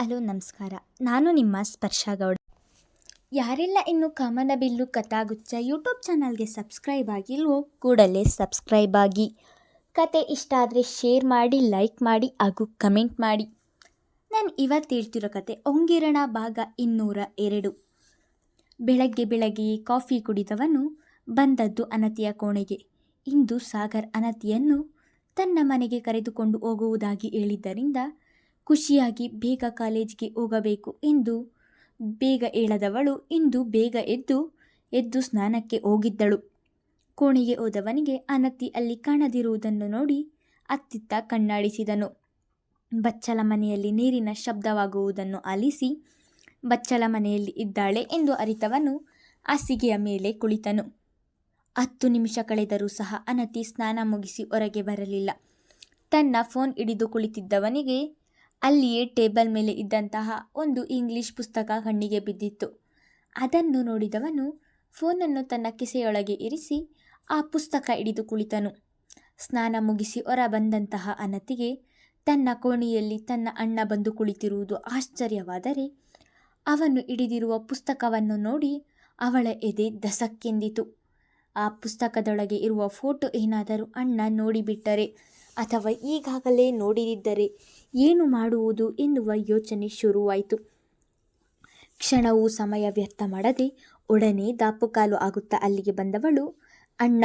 Hello, ನಮಸ್ಕಾರ. ನಾನು ನಿಮ್ಮ ಸ್ಪರ್ಶ ಗೌಡ. ಯಾರೆಲ್ಲ ಇನ್ನು ಕಾಮನಬಿಲ್ಲು ಕಥಾಗುಚ್ಚ ಯೂಟ್ಯೂಬ್ ಚಾನಲ್ಗೆ ಸಬ್ಸ್ಕ್ರೈಬ್ ಆಗಿಲ್ವೋ, ಕೂಡಲೇ ಸಬ್ಸ್ಕ್ರೈಬ್ ಆಗಿ. ಕತೆ ಇಷ್ಟ ಆದರೆ ಶೇರ್ ಮಾಡಿ, ಲೈಕ್ ಮಾಡಿ ಹಾಗೂ ಕಮೆಂಟ್ ಮಾಡಿ. ನಾನು ಇವತ್ತು ಹೇಳ್ತಿರೋ ಕತೆ ಒಂಗಿರಣ ಭಾಗ ಇನ್ನೂರ ಎರಡು. ಬೆಳಗ್ಗೆ ಬೆಳಗ್ಗೆಯೇ ಕಾಫಿ ಕುಡಿದವನು ಬಂದದ್ದು ಅನತಿಯ ಕೋಣೆಗೆ. ಇಂದು ಸಾಗರ್ ಅನತಿಯನ್ನು ತನ್ನ ಮನೆಗೆ ಕರೆದುಕೊಂಡು ಹೋಗುವುದಾಗಿ ಹೇಳಿದ್ದರಿಂದ ಖುಷಿಯಾಗಿ ಬೇಗ ಕಾಲೇಜಿಗೆ ಹೋಗಬೇಕು. ಎಂದು ಬೇಗ ಹೇಳದವಳು ಇಂದು ಬೇಗ ಎದ್ದು ಎದ್ದು ಸ್ನಾನಕ್ಕೆ ಹೋಗಿದ್ದಳು. ಕೋಣೆಗೆ ಹೋದವನಿಗೆ ಅನತಿ ಅಲ್ಲಿ ಕಾಣದಿರುವುದನ್ನು ನೋಡಿ ಅತ್ತಿತ್ತ ಕಣ್ಣಾಡಿಸಿದನು. ಬಚ್ಚಲ ಮನೆಯಲ್ಲಿ ನೀರಿನ ಶಬ್ದವಾಗುವುದನ್ನು ಆಲಿಸಿ ಬಚ್ಚಲ ಮನೆಯಲ್ಲಿ ಇದ್ದಾಳೆ ಎಂದು ಅರಿತವನು ಹಾಸಿಗೆಯ ಮೇಲೆ ಕುಳಿತನು. ಹತ್ತು ನಿಮಿಷ ಕಳೆದರೂ ಸಹ ಅನತಿ ಸ್ನಾನ ಮುಗಿಸಿ ಹೊರಗೆ ಬರಲಿಲ್ಲ. ತನ್ನ ಫೋನ್ ಹಿಡಿದು ಕುಳಿತಿದ್ದವನಿಗೆ ಅಲ್ಲಿಯೇ ಟೇಬಲ್ ಮೇಲೆ ಇದ್ದಂತಹ ಒಂದು ಇಂಗ್ಲಿಷ್ ಪುಸ್ತಕ ಕಣ್ಣಿಗೆ ಬಿದ್ದಿತ್ತು. ಅದನ್ನು ನೋಡಿದವನು ಫೋನನ್ನು ತನ್ನ ಕಿಸೆಯೊಳಗೆ ಇರಿಸಿ ಆ ಪುಸ್ತಕ ಹಿಡಿದು ಕುಳಿತನು. ಸ್ನಾನ ಮುಗಿಸಿ ಹೊರ ಬಂದಂತಹ ಅನತಿಗೆ ತನ್ನ ಕೋಣೆಯಲ್ಲಿ ತನ್ನ ಅಣ್ಣ ಬಂದು ಕುಳಿತಿರುವುದು ಆಶ್ಚರ್ಯವಾದರೆ ಅವನು ಹಿಡಿದಿರುವ ಪುಸ್ತಕವನ್ನು ನೋಡಿ ಅವಳ ಎದೆ ದಸಕ್ಕೆಂದಿತು. ಆ ಪುಸ್ತಕದೊಳಗೆ ಇರುವ ಫೋಟೋ ಏನಾದರೂ ಅಣ್ಣ ನೋಡಿಬಿಟ್ಟರೆ ಅಥವಾ ಈಗಾಗಲೇ ನೋಡಿದಿದ್ದರೆ ಏನು ಮಾಡುವುದು ಎನ್ನುವ ಯೋಚನೆ ಶುರುವಾಯಿತು. ಕ್ಷಣವು ಸಮಯ ವ್ಯರ್ಥ ಮಾಡದೆ ಒಡನೆ ದಾಪುಕಾಲು ಆಗುತ್ತಾ ಅಲ್ಲಿಗೆ ಬಂದವಳು, ಅಣ್ಣ,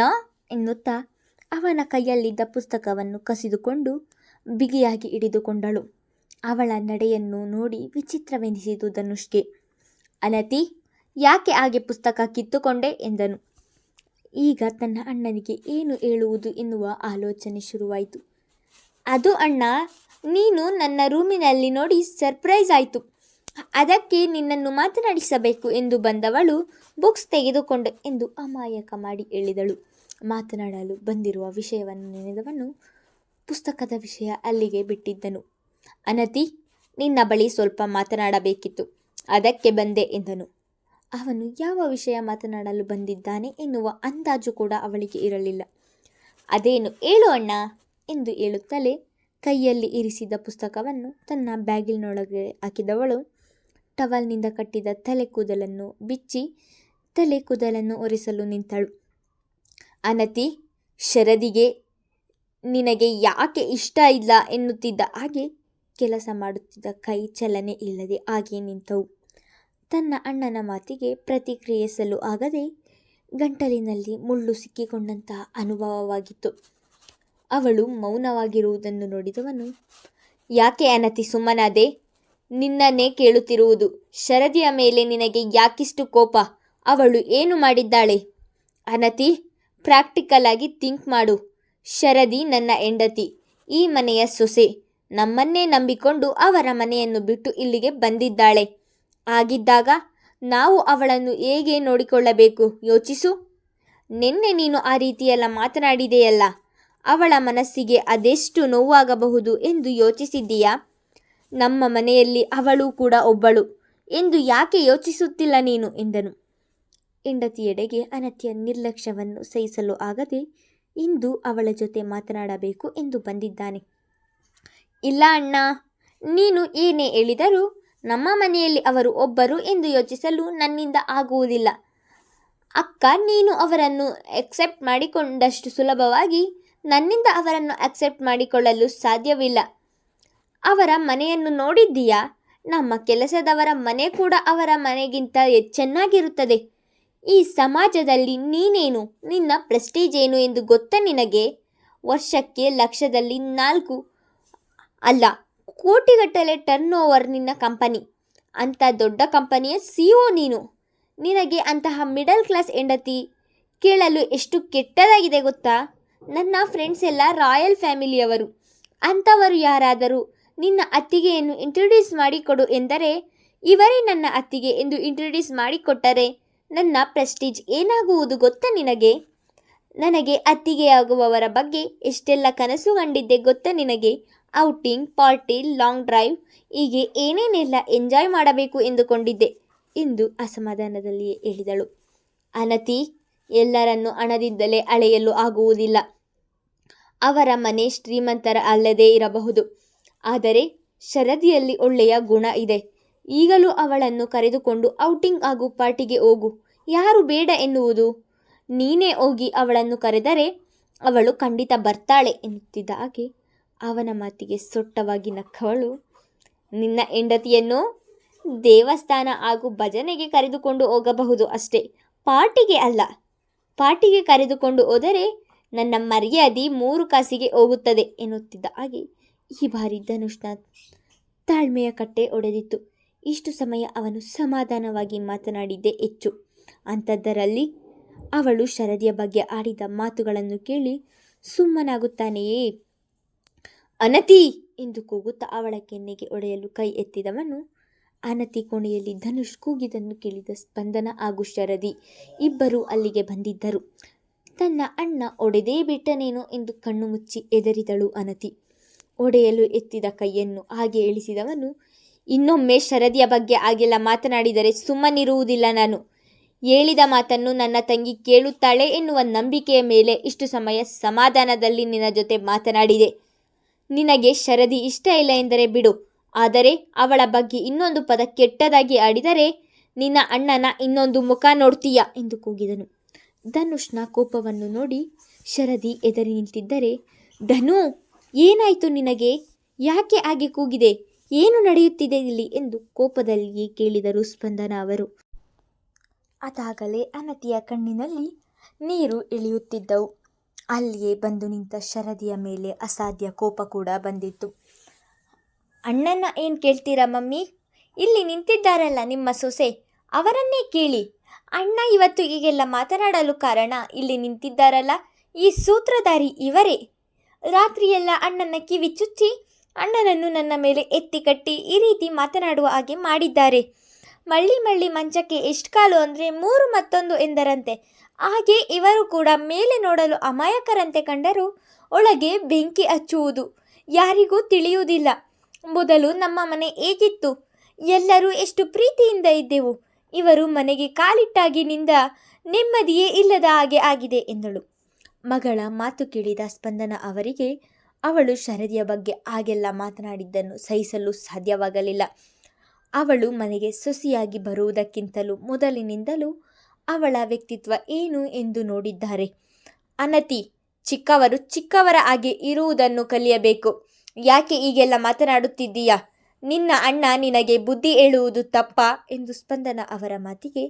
ಎನ್ನುತ್ತಾ ಅವನ ಕೈಯಲ್ಲಿದ್ದ ಪುಸ್ತಕವನ್ನು ಕಸಿದುಕೊಂಡು ಬಿಗಿಯಾಗಿ ಹಿಡಿದುಕೊಂಡಳು. ಅವಳ ನಡೆಯನ್ನು ನೋಡಿ ವಿಚಿತ್ರವೆನಿಸಿತು ಧನುಷ್ಗೆ. ಅನತಿ ಯಾಕೆ ಹಾಗೆ ಪುಸ್ತಕ ಕಿತ್ತುಕೊಂಡೆ? ಎಂದನು. ಈಗ ತನ್ನ ಅಣ್ಣನಿಗೆ ಏನು ಹೇಳುವುದು ಎನ್ನುವ ಆಲೋಚನೆ ಶುರುವಾಯಿತು. ಅದು ಅಣ್ಣ, ನೀನು ನನ್ನ ರೂಮಿನಲ್ಲಿ ನೋಡಿ ಸರ್ಪ್ರೈಸ್ ಆಯಿತು. ಅದಕ್ಕೆ ನಿನ್ನನ್ನು ಮಾತನಾಡಿಸಬೇಕು ಎಂದು ಬಂದವಳು ಬುಕ್ಸ್ ತೆಗೆದುಕೊಂಡು ಎಂದು ಅಮಾಯಕ ಮಾಡಿ ಹೇಳಿದಳು. ಮಾತನಾಡಲು ಬಂದಿರುವ ವಿಷಯವನ್ನು ನೆನೆದವನು ಪುಸ್ತಕದ ವಿಷಯ ಅಲ್ಲಿಗೆ ಬಿಟ್ಟಿದ್ದನು. ಅನತಿ, ನಿನ್ನ ಬಳಿ ಸ್ವಲ್ಪ ಮಾತನಾಡಬೇಕಿತ್ತು. ಅದಕ್ಕೆ ಬಂದೆ, ಎಂದನು. ಅವನು ಯಾವ ವಿಷಯ ಮಾತನಾಡಲು ಬಂದಿದ್ದಾನೆ ಎನ್ನುವ ಅಂದಾಜು ಕೂಡ ಅವಳಿಗೆ ಇರಲಿಲ್ಲ. ಅದೇನು ಹೇಳು ಅಣ್ಣ ಎಂದು ಹೇಳುತ್ತಲೇ ಕೈಯಲ್ಲಿ ಇರಿಸಿದ ಪುಸ್ತಕವನ್ನು ತನ್ನ ಬ್ಯಾಗಿನೊಳಗೆ ಹಾಕಿದವಳು ಟವಲ್ನಿಂದ ಕಟ್ಟಿದ ತಲೆ ಕೂದಲನ್ನು ಬಿಚ್ಚಿ ತಲೆ ಕೂದಲನ್ನು ಒರೆಸಲು ನಿಂತಳು. ಅನತಿ, ಶರದಿಗೆ ನಿನಗೆ ಯಾಕೆ ಇಷ್ಟ ಇಲ್ಲ? ಎನ್ನುತ್ತಿದ್ದ ಹಾಗೆ ಕೆಲಸ ಮಾಡುತ್ತಿದ್ದ ಕೈ ಚಲನೆ ಇಲ್ಲದೆ ಹಾಗೆ ನಿಂತವು. ತನ್ನ ಅಣ್ಣನ ಮಾತಿಗೆ ಪ್ರತಿಕ್ರಿಯಿಸಲು ಆಗದೆ ಗಂಟಲಿನಲ್ಲಿ ಮುಳ್ಳು ಸಿಕ್ಕಿಕೊಂಡಂತಹ ಅನುಭವವಾಗಿತ್ತು. ಅವಳು ಮೌನವಾಗಿರುವುದನ್ನು ನೋಡಿದವನು, ಯಾಕೆ ಅನತಿ ಸುಮ್ಮನಾದೆ? ನಿನ್ನನ್ನೇ ಕೇಳುತ್ತಿರುವುದು, ಶರದಿಯ ಮೇಲೆ ನಿನಗೆ ಯಾಕಿಷ್ಟು ಕೋಪ? ಅವಳು ಏನು ಮಾಡಿದ್ದಾಳೆ? ಅನತಿ, ಪ್ರಾಕ್ಟಿಕಲ್ ಆಗಿ ಥಿಂಕ್ ಮಾಡು. ಶರದಿ ನನ್ನ ಹೆಂಡತಿ, ಈ ಮನೆಯ ಸೊಸೆ. ನಮ್ಮನ್ನೇ ನಂಬಿಕೊಂಡು ಅವರ ಮನೆಯನ್ನು ಬಿಟ್ಟು ಇಲ್ಲಿಗೆ ಬಂದಿದ್ದಾಳೆ. ಆಗಿದ್ದಾಗ ನಾವು ಅವಳನ್ನು ಹೇಗೆ ನೋಡಿಕೊಳ್ಳಬೇಕು? ಯೋಚಿಸು. ನಿನ್ನೆ ನೀನು ಆ ರೀತಿಯೆಲ್ಲ ಮಾತನಾಡಿದೆಯಲ್ಲ, ಅವಳ ಮನಸ್ಸಿಗೆ ಅದೆಷ್ಟು ನೋವಾಗಬಹುದು ಎಂದು ಯೋಚಿಸಿದ್ದೀಯಾ? ನಮ್ಮ ಮನೆಯಲ್ಲಿ ಅವಳು ಕೂಡ ಒಬ್ಬಳು ಎಂದು ಯಾಕೆ ಯೋಚಿಸುತ್ತಿಲ್ಲ ನೀನು? ಎಂದನು. ಹೆಂಡತಿಯೆಡೆಗೆ ಅನತಿಯ ನಿರ್ಲಕ್ಷ್ಯವನ್ನು ಸಹಿಸಲು ಆಗದೆ ಇಂದು ಅವಳ ಜೊತೆ ಮಾತನಾಡಬೇಕು ಎಂದು ಬಂದಿದ್ದಾನೆ. ಇಲ್ಲ ಅಣ್ಣ, ನೀನು ಏನೇ ಹೇಳಿದರೂ ನಮ್ಮ ಮನೆಯಲ್ಲಿ ಅವರು ಒಬ್ಬರು ಎಂದು ಯೋಚಿಸಲು ನನ್ನಿಂದ ಆಗುವುದಿಲ್ಲ. ಅಕ್ಕ, ನೀನು ಅವರನ್ನು ಎಕ್ಸೆಪ್ಟ್ ಮಾಡಿಕೊಂಡಷ್ಟು ಸುಲಭವಾಗಿ ನನ್ನಿಂದ ಅವರನ್ನು ಅಕ್ಸೆಪ್ಟ್ ಮಾಡಿಕೊಳ್ಳಲು ಸಾಧ್ಯವಿಲ್ಲ. ಅವರ ಮನೆಯನ್ನು ನೋಡಿದ್ದೀಯಾ? ನಮ್ಮ ಕೆಲಸದವರ ಮನೆ ಕೂಡ ಅವರ ಮನೆಗಿಂತ ಚೆನ್ನಾಗಿರುತ್ತದೆ ಈ ಸಮಾಜದಲ್ಲಿ ನೀನೇನು? ನಿನ್ನ ಪ್ರೆಸ್ಟೀಜ್ ಏನು ಎಂದು ಗೊತ್ತ ನಿನಗೆ? ವರ್ಷಕ್ಕೆ ಲಕ್ಷದಲ್ಲಿ ನಾಲ್ಕು ಅಲ್ಲ ಕೋಟಿಗಟ್ಟಲೆ ಟರ್ನ್ ಓವರ್ ನಿನ್ನ ಕಂಪನಿ ಅಂಥ ದೊಡ್ಡ ಕಂಪನಿಯ ಸಿ ಒ ನೀನು. ನಿನಗೆ ಅಂತಹ ಮಿಡಲ್ ಕ್ಲಾಸ್ ಹೆಂಡತಿ ಕೇಳಲು ಎಷ್ಟು ಕೆಟ್ಟದಾಗಿದೆ ಗೊತ್ತಾ? ನನ್ನ ಫ್ರೆಂಡ್ಸ್ ಎಲ್ಲ ರಾಯಲ್ ಫ್ಯಾಮಿಲಿಯವರು ಅಂಥವರು ಯಾರಾದರೂ ನಿನ್ನ ಅತ್ತಿಗೆಯನ್ನು ಇಂಟ್ರೊಡ್ಯೂಸ್ ಮಾಡಿಕೊಡು ಎಂದರೆ, ಇವರೇ ನನ್ನ ಅತ್ತಿಗೆ ಎಂದು ಇಂಟ್ರೊಡ್ಯೂಸ್ ಮಾಡಿಕೊಟ್ಟರೆ ನನ್ನ ಪ್ರೆಸ್ಟೀಜ್ ಏನಾಗುವುದು ಗೊತ್ತಾ ನಿನಗೆ? ನನಗೆ ಅತ್ತಿಗೆಯಾಗುವವರ ಬಗ್ಗೆ ಎಷ್ಟೆಲ್ಲ ಕನಸು ಕಂಡಿದ್ದೆ ಗೊತ್ತಾ ನಿನಗೆ? ಔಟಿಂಗ್ ಪಾರ್ಟಿ ಲಾಂಗ್ ಡ್ರೈವ್ ಹೀಗೆ ಏನೇನೆಲ್ಲ ಎಂಜಾಯ್ ಮಾಡಬೇಕು ಎಂದುಕೊಂಡಿದ್ದೆ ಎಂದು ಅಸಮಾಧಾನದಲ್ಲಿಯೇ ಹೇಳಿದಳು. ಅನತಿ ಎಲ್ಲರನ್ನು ಹಣದಿಂದಲೇ ಅಳೆಯಲು ಆಗುವುದಿಲ್ಲ. ಅವರ ಮನೆ ಶ್ರೀಮಂತರ ಅಲ್ಲದೇ ಇರಬಹುದು. ಆದರೆ ಶರದಿಯಲ್ಲಿ ಒಳ್ಳೆಯ ಗುಣ ಇದೆ. ಈಗಲೂ ಅವಳನ್ನು ಕರೆದುಕೊಂಡು ಔಟಿಂಗ್ ಹಾಗೂ ಪಾರ್ಟಿಗೆ ಹೋಗು. ಯಾರು ಬೇಡ ಎನ್ನುವುದು? ನೀನೇ ಹೋಗಿ ಅವಳನ್ನು ಕರೆದರೆ ಅವಳು ಖಂಡಿತ ಬರ್ತಾಳೆ ಎನ್ನುತ್ತಿದ್ದ ಹಾಗೆ ಅವನ ಮಾತಿಗೆ ಸೊಟ್ಟವಾಗಿ ನಕ್ಕವಳು. ನಿನ್ನ ಹೆಂಡತಿಯನ್ನು ದೇವಸ್ಥಾನ ಹಾಗೂ ಭಜನೆಗೆ ಕರೆದುಕೊಂಡು ಹೋಗಬಹುದು ಅಷ್ಟೇ. ಪಾರ್ಟಿಗೆ ಅಲ್ಲ. ಪಾರ್ಟಿಗೆ ಕರೆದುಕೊಂಡು ಹೋದರೆ ನನ್ನ ಮರ್ಯಾದೆ ಮೂರು ಕಾಸಿಗೆ ಹೋಗುತ್ತದೆ ಎನ್ನುತ್ತಿದ್ದ ಹಾಗೆ ಈ ಬಾರಿ ಧನುಷ್ನ ತಾಳ್ಮೆಯ ಕಟ್ಟೆ ಒಡೆದಿತ್ತು. ಇಷ್ಟು ಸಮಯ ಅವನು ಸಮಾಧಾನವಾಗಿ ಮಾತನಾಡಿದ್ದೇ ಹೆಚ್ಚು. ಅಂಥದ್ದರಲ್ಲಿ ಅವಳು ಶರದಿಯ ಬಗ್ಗೆ ಆಡಿದ ಮಾತುಗಳನ್ನು ಕೇಳಿ ಸುಮ್ಮನಾಗುತ್ತಾನೆಯೇ? ಅನತಿ ಎಂದು ಕೂಗುತ್ತಾ ಅವಳ ಕೆನ್ನೆಗೆ ಒಡೆಯಲು ಕೈ ಎತ್ತಿದವನು. ಅನತಿ ಕೋಣೆಯಲ್ಲಿ ಧನುಷ್ ಕೂಗಿದನ್ನು ಕೇಳಿದ ಸ್ಪಂದನ ಹಾಗೂ ಶರದಿ ಇಬ್ಬರು ಅಲ್ಲಿಗೆ ಬಂದಿದ್ದರು. ತನ್ನ ಅಣ್ಣ ಒಡೆದೇ ಬಿಟ್ಟನೇನೋ ಎಂದು ಕಣ್ಣು ಮುಚ್ಚಿ ಎದರಿದಳು ಅನತಿ. ಒಡೆಯಲು ಎತ್ತಿದ ಕೈಯನ್ನು ಹಾಗೆ ಇಳಿಸಿದವನು, ಇನ್ನೊಮ್ಮೆ ಶರದಿಯ ಬಗ್ಗೆ ಹಾಗೆಲ್ಲ ಮಾತನಾಡಿದರೆ ಸುಮ್ಮನಿರುವುದಿಲ್ಲ ನಾನು. ಹೇಳಿದ ಮಾತನ್ನು ನನ್ನ ತಂಗಿ ಕೇಳುತ್ತಾಳೆ ಎನ್ನುವ ನಂಬಿಕೆಯ ಮೇಲೆ ಇಷ್ಟು ಸಮಯ ಸಮಾಧಾನದಲ್ಲಿ ನಿನ್ನ ಜೊತೆ ಮಾತನಾಡಿದೆ. ನಿನಗೆ ಶರದಿ ಇಷ್ಟ ಇಲ್ಲ ಎಂದರೆ ಬಿಡು. ಆದರೆ ಅವಳ ಬಗ್ಗೆ ಇನ್ನೊಂದು ಪದ ಕೆಟ್ಟದಾಗಿ ಆಡಿದರೆ ನಿನ್ನ ಅಣ್ಣನ ಇನ್ನೊಂದು ಮುಖ ನೋಡ್ತೀಯ ಎಂದು ಕೂಗಿದನು. ಧನುಷ್ನ ಕೋಪವನ್ನು ನೋಡಿ ಶರದಿ ಎದರಿ ನಿಂತಿದ್ದರೆ, ಧನು, ಏನಾಯಿತು ನಿನಗೆ? ಯಾಕೆ ಹಾಗೆ ಕೂಗಿದೆ? ಏನು ನಡೆಯುತ್ತಿದೆ ಇಲ್ಲಿ? ಎಂದು ಕೋಪದಲ್ಲಿಯೇ ಕೇಳಿದರು ಸ್ಪಂದನ ಅವರು. ಅದಾಗಲೇ ಅನತಿಯ ಕಣ್ಣಿನಲ್ಲಿ ನೀರು ಇಳಿಯುತ್ತಿದ್ದವು. ಅಲ್ಲಿಯೇ ಬಂದು ನಿಂತ ಶರದಿಯ ಮೇಲೆ ಅಸಾಧ್ಯ ಕೋಪ ಕೂಡ ಬಂದಿತ್ತು. ಅಣ್ಣನ ಏನು ಕೇಳ್ತೀರಾ ಮಮ್ಮಿ? ಇಲ್ಲಿ ನಿಂತಿದ್ದಾರಲ್ಲ ನಿಮ್ಮ ಸೊಸೆ. ಅವರನ್ನೇ ಕೇಳಿ. ಅಣ್ಣ ಇವತ್ತು ಈಗೆಲ್ಲ ಮಾತನಾಡಲು ಕಾರಣ ಇಲ್ಲಿ ನಿಂತಿದ್ದಾರಲ್ಲ? ಈ ಸೂತ್ರಧಾರಿ ಇವರೇ. ರಾತ್ರಿಯೆಲ್ಲ ಅಣ್ಣನ ಕಿವಿ ಚುಚ್ಚಿ, ಅಣ್ಣನನ್ನು ನನ್ನ ಮೇಲೆ ಎತ್ತಿ ಕಟ್ಟಿ ಈ ರೀತಿ ಮಾತನಾಡುವ ಹಾಗೆ ಮಾಡಿದ್ದಾರೆ. ಮಳ್ಳಿ ಮಳ್ಳಿ ಮಂಚಕ್ಕೆ ಎಷ್ಟು ಕಾಲು ಅಂದರೆ ಮೂರು ಮತ್ತೊಂದು ಎಂದರಂತೆ. ಹಾಗೆ ಇವರು ಕೂಡ ಮೇಲೆ ನೋಡಲು ಅಮಾಯಕರಂತೆ ಕಂಡರೂ ಒಳಗೆ ಬೆಂಕಿ ಹಚ್ಚುವುದು ಯಾರಿಗೂ ತಿಳಿಯುವುದಿಲ್ಲ. ಮೊದಲು ನಮ್ಮ ಮನೆ ಹೇಗಿತ್ತು? ಎಲ್ಲರೂ ಎಷ್ಟು ಪ್ರೀತಿಯಿಂದ ಇದ್ದೆವು. ಇವರು ಮನೆಗೆ ಕಾಲಿಟ್ಟಾಗಿನಿಂದ ನೆಮ್ಮದಿಯೇ ಇಲ್ಲದ ಹಾಗೆ ಆಗಿದೆ ಎಂದಳು. ಮಗಳ ಮಾತು ಕೇಳಿದ ಸ್ಪಂದನ ಅವರಿಗೆ, ಅವಳು ಶರದಿಯ ಬಗ್ಗೆ ಹಾಗೆಲ್ಲ ಮಾತನಾಡಿದ್ದನ್ನು ಸಹಿಸಲು ಸಾಧ್ಯವಾಗಲಿಲ್ಲ. ಅವಳು ಮನೆಗೆ ಸೊಸಿಯಾಗಿ ಬರುವುದಕ್ಕಿಂತಲೂ ಮೊದಲಿನಿಂದಲೂ ಅವಳ ವ್ಯಕ್ತಿತ್ವ ಏನು ಎಂದು ನೋಡಿದ್ದಾರೆ. ಅನತಿ ಚಿಕ್ಕವರು ಚಿಕ್ಕವರ ಹಾಗೆ ಇರುವುದನ್ನು ಕಲಿಯಬೇಕು. ಯಾಕೆ ಈಗೆಲ್ಲ ಮಾತನಾಡುತ್ತಿದ್ದೀಯಾ? ನಿನ್ನ ಅಣ್ಣ ನಿನಗೆ ಬುದ್ಧಿ ಹೇಳುವುದು ತಪ್ಪಾ ಎಂದು ಸ್ಪಂದನ ಅವರ ಮಾತಿಗೆ,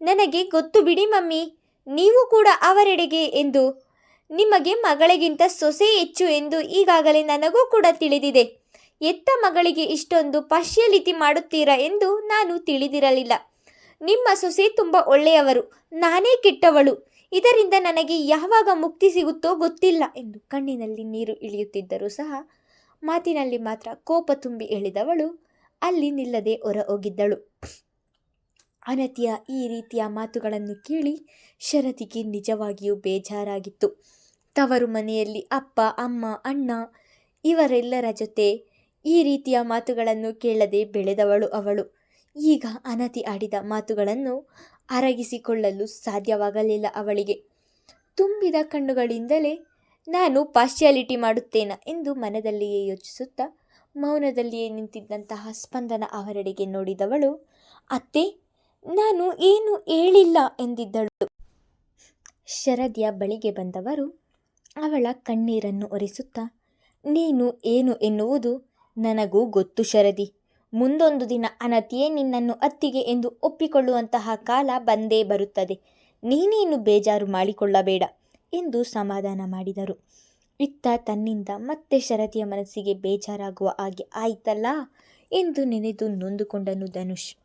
ನನಗೆ ಗೊತ್ತು ಬಿಡಿ ಮಮ್ಮಿ, ನೀವು ಕೂಡ ಅವರೆಡೆಗೆ ಎಂದು. ನಿಮಗೆ ಮಗಳಿಗಿಂತ ಸೊಸೆ ಹೆಚ್ಚು ಎಂದು ಈಗಾಗಲೇ ನನಗೂ ಕೂಡ ತಿಳಿದಿದೆ. ಎತ್ತ ಮಗಳಿಗೆ ಇಷ್ಟೊಂದು ಪಾಶ್ಯಲಿತಿ ಮಾಡುತ್ತೀರಾ ಎಂದು ನಾನು ತಿಳಿದಿರಲಿಲ್ಲ. ನಿಮ್ಮ ಸೊಸೆ ತುಂಬ ಒಳ್ಳೆಯವರು, ನಾನೇ ಕೆಟ್ಟವಳು. ಇದರಿಂದ ನನಗೆ ಯಾವಾಗ ಮುಕ್ತಿ ಸಿಗುತ್ತೋ ಗೊತ್ತಿಲ್ಲ ಎಂದು ಕಣ್ಣಿನಲ್ಲಿ ನೀರು ಇಳಿಯುತ್ತಿದ್ದರೂ ಸಹ ಮಾತಿನಲ್ಲಿ ಮಾತ್ರ ಕೋಪ ತುಂಬಿ ಎಳೆದವಳು. ಅಲ್ಲಿ ನಿಲ್ಲದೆ ಹೊರ ಹೋಗಿದ್ದಳು ಅನತಿಯ ಈ ರೀತಿಯ ಮಾತುಗಳನ್ನು ಕೇಳಿ ಶರತಿಗೆ ನಿಜವಾಗಿಯೂ ಬೇಜಾರಾಗಿತ್ತು. ತವರು ಮನೆಯಲ್ಲಿ ಅಪ್ಪ, ಅಮ್ಮ, ಅಣ್ಣ ಇವರೆಲ್ಲರ ಜೊತೆ ಈ ರೀತಿಯ ಮಾತುಗಳನ್ನು ಕೇಳದೆ ಬೆಳೆದವಳು ಅವಳು. ಈಗ ಅನತಿ ಆಡಿದ ಮಾತುಗಳನ್ನು ಅರಗಿಸಿಕೊಳ್ಳಲು ಸಾಧ್ಯವಾಗಲಿಲ್ಲ ಅವಳಿಗೆ. ತುಂಬಿದ ಕಣ್ಣುಗಳಿಂದಲೇ ನಾನು ಪಾರ್ಶಿಯಾಲಿಟಿ ಮಾಡುತ್ತೇನೆ ಎಂದು ಮನದಲ್ಲಿಯೇ ಯೋಚಿಸುತ್ತಾ ಮೌನದಲ್ಲಿಯೇ ನಿಂತಿದ್ದಂತಹ ಸ್ಪಂದನ ಅವರೆಡೆಗೆ ನೋಡಿದವಳು, ಅತ್ತೆ, ನಾನು ಏನು ಹೇಳಿಲ್ಲ ಎಂದಿದ್ದಳು. ಶರದಿಯ ಬಳಿಗೆ ಬಂದವರು, ಅವಳ ಕಣ್ಣೀರನ್ನು ಒರೆಸುತ್ತಾ, ನೀನು ಏನು ಎನ್ನುವುದು ನನಗೂ ಗೊತ್ತು ಶರದಿ. ಮುಂದೊಂದು ದಿನ ಅನತಿಯೇ ನಿನ್ನನ್ನು ಅತ್ತಿಗೆ ಎಂದು ಒಪ್ಪಿಕೊಳ್ಳುವಂತಹ ಕಾಲ ಬಂದೇ ಬರುತ್ತದೆ. ನೀನೇನು ಬೇಜಾರು ಮಾಡಿಕೊಳ್ಳಬೇಡ ಎಂದು ಸಮಾಧಾನ ಮಾಡಿದರು. ಇತ್ತ ತನ್ನಿಂದ ಮತ್ತೆ ಶರತಿಯ ಮನಸ್ಸಿಗೆ ಬೇಜಾರಾಗುವ ಹಾಗೆ ಆಯಿತಲ್ಲ ಎಂದು ನೆನೆದು ನೊಂದುಕೊಂಡನು ಧನುಷ್.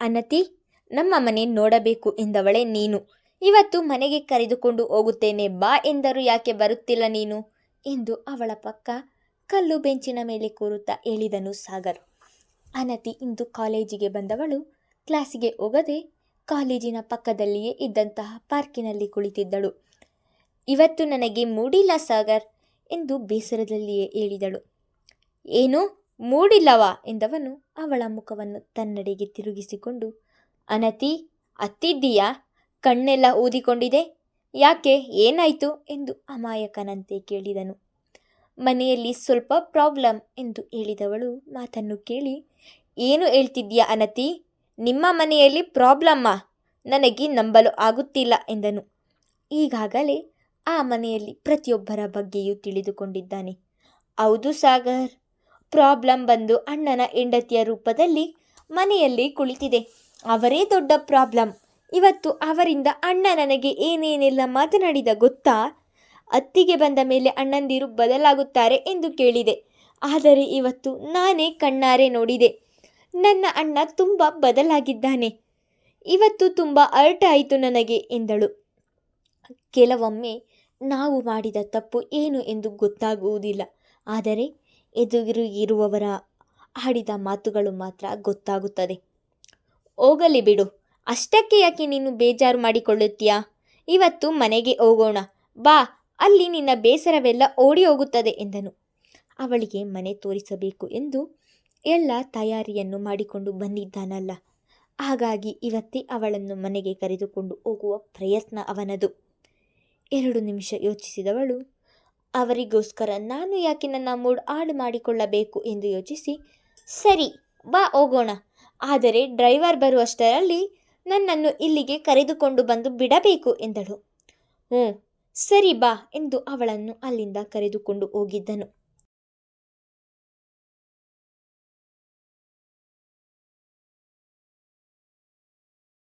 ಅನತಿ, ನಮ್ಮ ಮನೆ ನೋಡಬೇಕು ಎಂದವಳೆ ನೀನು. ಇವತ್ತು ಮನೆಗೆ ಕರೆದುಕೊಂಡು ಹೋಗುತ್ತೇನೆ ಬಾ ಎಂದರು ಯಾಕೆ ಬರುತ್ತಿಲ್ಲ ನೀನು? ಎಂದು ಅವಳ ಪಕ್ಕ ಕಲ್ಲು ಬೆಂಚಿನ ಮೇಲೆ ಕೂರುತ್ತಾ ಹೇಳಿದನು ಸಾಗರ್. ಅನತಿ ಇಂದು ಕಾಲೇಜಿಗೆ ಬಂದವಳು. ಕ್ಲಾಸಿಗೆ ಹೋಗದೆ ಕಾಲೇಜಿನ ಪಕ್ಕದಲ್ಲಿಯೇ ಇದ್ದಂತಹ ಪಾರ್ಕಿನಲ್ಲಿ ಕುಳಿತಿದ್ದಳು. ಇವತ್ತು ನನಗೆ ಮೂಡಿಲ್ಲ ಸಾಗರ್ ಎಂದು ಬೇಸರದಲ್ಲಿಯೇ ಹೇಳಿದಳು. ಏನು? ಮೂಡಿಲ್ಲವಾ? ಎಂದವನು ಅವಳ ಮುಖವನ್ನು ತನ್ನಡೆಗೆ ತಿರುಗಿಸಿಕೊಂಡು, ಅನತಿ ಅತ್ತಿದ್ದೀಯಾ ಕಣ್ಣೆಲ್ಲ ಊದಿಕೊಂಡಿದೆ. ಯಾಕೆ? ಏನಾಯಿತು? ಎಂದು ಅಮಾಯಕನಂತೆ ಕೇಳಿದನು. ಮನೆಯಲ್ಲಿ ಸ್ವಲ್ಪ ಪ್ರಾಬ್ಲಮ್ ಎಂದು ಹೇಳಿದವಳು ಮಾತನ್ನು ಕೇಳಿ, ಏನು ಹೇಳ್ತಿದ್ಯಾ ಅನತಿ? ನಿಮ್ಮ ಮನೆಯಲ್ಲಿ ಪ್ರಾಬ್ಲಮ್ಮಾ? ನನಗೆ ನಂಬಲು ಆಗುತ್ತಿಲ್ಲ ಎಂದನು. ಈಗಾಗಲೇ ಆ ಮನೆಯಲ್ಲಿ ಪ್ರತಿಯೊಬ್ಬರ ಬಗ್ಗೆಯೂ ತಿಳಿದುಕೊಂಡಿದ್ದಾನೆ. ಹೌದು ಸಾಗರ್, ಪ್ರಾಬ್ಲಮ್ ಬಂದು ಅಣ್ಣನ ಹೆಂಡತಿಯ ರೂಪದಲ್ಲಿ ಮನೆಯಲ್ಲಿ ಕುಳಿತಿದೆ. ಅವರೇ ದೊಡ್ಡ ಪ್ರಾಬ್ಲಮ್. ಇವತ್ತು ಅವರಿಂದ ಅಣ್ಣ ನನಗೆ ಏನೇನೆಲ್ಲ ಮಾತನಾಡಿದ ಗೊತ್ತಾ? ಅತ್ತಿಗೆ ಬಂದ ಮೇಲೆ ಅಣ್ಣಂದಿರು ಬದಲಾಗುತ್ತಾರೆ ಎಂದು ಕೇಳಿದೆ. ಆದರೆ ಇವತ್ತು ನಾನೇ ಕಣ್ಣಾರೆ ನೋಡಿದೆ. ನನ್ನ ಅಣ್ಣ ತುಂಬ ಬದಲಾಗಿದ್ದಾನೆ. ಇವತ್ತು ತುಂಬ ಅರ್ಟ್ ಆಯಿತು ನನಗೆ ಎಂದಳು. ಕೆಲವೊಮ್ಮೆ ನಾವು ಮಾಡಿದ ತಪ್ಪು ಏನು ಎಂದು ಗೊತ್ತಾಗುವುದಿಲ್ಲ. ಆದರೆ ಎದುರಿಗಿರುವವರ ಆಡಿದ ಮಾತುಗಳು ಮಾತ್ರ ಗೊತ್ತಾಗುತ್ತದೆ. ಹೋಗಲಿ ಬಿಡು. ಅಷ್ಟಕ್ಕೆ ಯಾಕೆ ನೀನು ಬೇಜಾರು ಮಾಡಿಕೊಳ್ಳುತ್ತೀಯಾ? ಇವತ್ತು ಮನೆಗೆ ಹೋಗೋಣ. ಬಾ ಅಲ್ಲಿ ನಿನ್ನ ಬೇಸರವೆಲ್ಲ ಓಡಿ ಹೋಗುತ್ತದೆ ಎಂದನು. ಅವಳಿಗೆ ಮನೆ ತೋರಿಸಬೇಕು ಎಂದು ಎಲ್ಲ ತಯಾರಿಯನ್ನು ಮಾಡಿಕೊಂಡು ಬಂದಿದ್ದಾನಲ್ಲ. ಹಾಗಾಗಿ ಇವತ್ತೇ ಅವಳನ್ನು ಮನೆಗೆ ಕರೆದುಕೊಂಡು ಹೋಗುವ ಪ್ರಯತ್ನ ಅವನದು. ಎರಡು ನಿಮಿಷ ಯೋಚಿಸಿದವಳು, ಅವರಿಗೋಸ್ಕರ ನಾನು ಯಾಕೆ ನನ್ನ ಮೂಡ್ ಹಾಳು ಮಾಡಿಕೊಳ್ಳಬೇಕು ಎಂದು ಯೋಚಿಸಿ, ಸರಿ, ಬಾ ಹೋಗೋಣ. ಆದರೆ ಡ್ರೈವರ್ ಬರುವಷ್ಟರಲ್ಲಿ ನನ್ನನ್ನು ಇಲ್ಲಿಗೆ ಕರೆದುಕೊಂಡು ಬಂದು ಬಿಡಬೇಕು ಎಂದಳು. ಹ್ಞೂ ಸರಿ ಬಾ ಎಂದು ಅವಳನ್ನು ಅಲ್ಲಿಂದ ಕರೆದುಕೊಂಡು ಹೋಗಿದ್ದನು.